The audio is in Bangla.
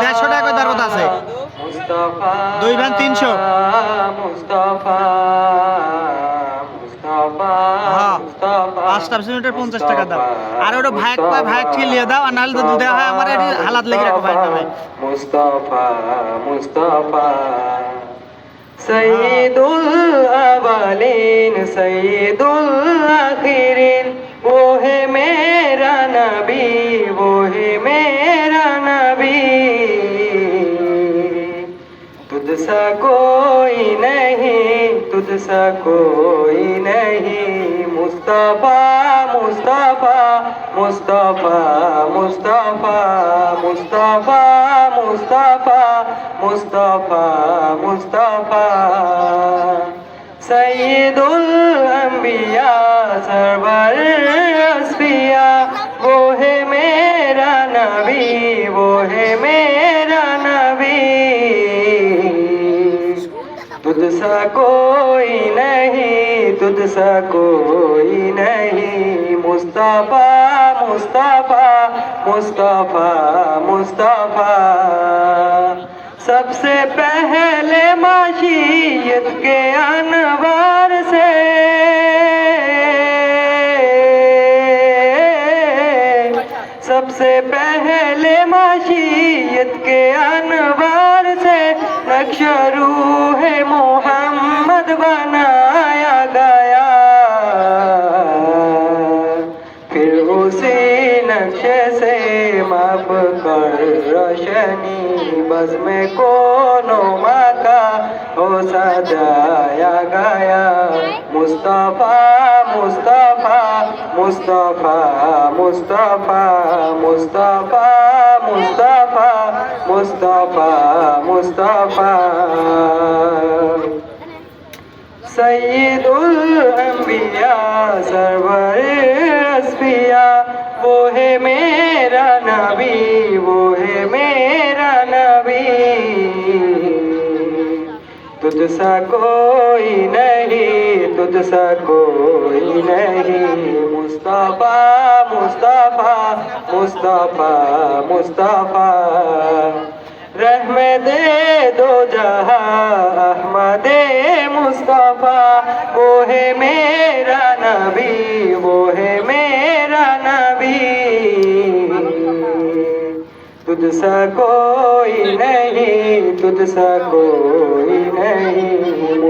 দেড়শো টাকা কয় কথা আছে। দুই ভান তিনশো। হ্যাঁ, দাও। আর ওটা ভাগ পায় ভাগ দাও আর নাহলে দুধ দেওয়া হয় আমার এটি হালাত মুস্তফা মুস্তফা হ্যাঁ। সৈদুল আবালিন সৈদুল আখিরি तुझसा कोई नहीं तुझसा कोई नहीं मुस्तफा मुस्तफा मुस्तफा मुस्तफा मुस्तफा मुस्तफा मुस्तफा मुस्तफा सैदुल अंबिया सरवर तुझसा कोई नहीं, तुझसा कोई नहीं। मुस्तफ़ा मुस्तफ़ा मुस्तफ़ा मुस्तफ़ा। सबसे पहले माशियत के अनवार से। सबसे पहले माशियत के अनवार से। नक्शरू है मोहम्मद बनाया गया फिर उसी नक्शे से माप कर रोशनी बस में कोनो का हो सजाया गया मुस्तफा मुस्तफा मुस्तफा मुस्तफा मुस्तफा मुस्तफा मुस्तफा मुस्तफा सैदुल अंबिया सरवर असफिया वो है मेरा नबी वो है मेरा नबी तुझसा कोई नहीं तुझसा कोई नहीं मुस्तफा मुस्तफा मुस्तफ़ा मुस्तफ़ा, मुस्तफ़ा। रहमत दे जहाँ, अहमदे मुस्तफ़ा। वो है मेरा नबी, वो है मेरा नबी। तुझसा कोई नहीं, तुझसा कोई नहीं।